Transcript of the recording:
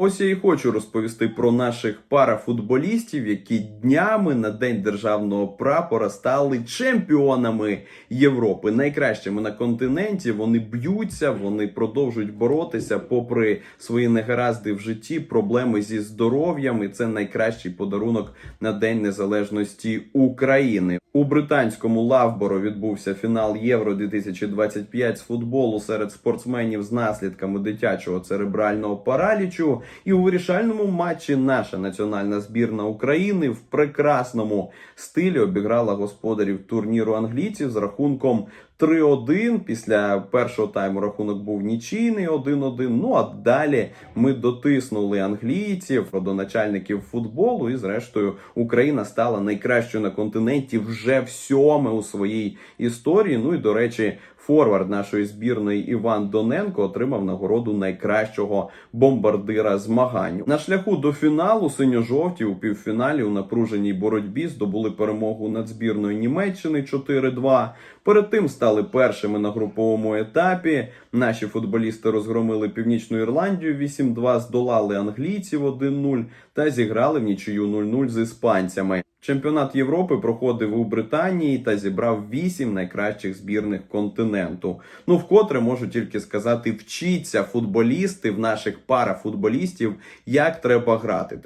Ось я і хочу розповісти про наших парафутболістів, які днями на день державного прапора стали чемпіонами Європи, найкращими на континенті. Вони б'ються, вони продовжують боротися, попри свої негаразди в житті, проблеми зі здоров'ям. І це найкращий подарунок на День Незалежності України. У британському Лавборо відбувся фінал Євро 2025 з футболу серед спортсменів з наслідками дитячого церебрального паралічу. І у вирішальному матчі наша національна збірна України в прекрасному стилі обіграла господарів турніру англійців з рахунком 3-1. Після першого тайму рахунок був нічийний 1-1. Ну а далі ми дотиснули англійців до начальників футболу. І зрештою Україна стала найкращою на континенті вже в сьоме у своїй історії. Ну і до речі. Форвард нашої збірної Іван Доненко отримав нагороду найкращого бомбардира змагань. На шляху до фіналу синьо-жовті у півфіналі у напруженій боротьбі здобули перемогу над збірною Німеччини 4-2. Перед тим стали першими на груповому етапі. Наші футболісти розгромили Північну Ірландію 8-2, здолали англійців 1-0 та зіграли в нічию 0-0 з іспанцями. Чемпіонат Європи проходив у Британії та зібрав вісім найкращих збірних континенту. Ну, вкотре можу тільки сказати: вчіться футболісти в наших парафутболістів, як треба грати.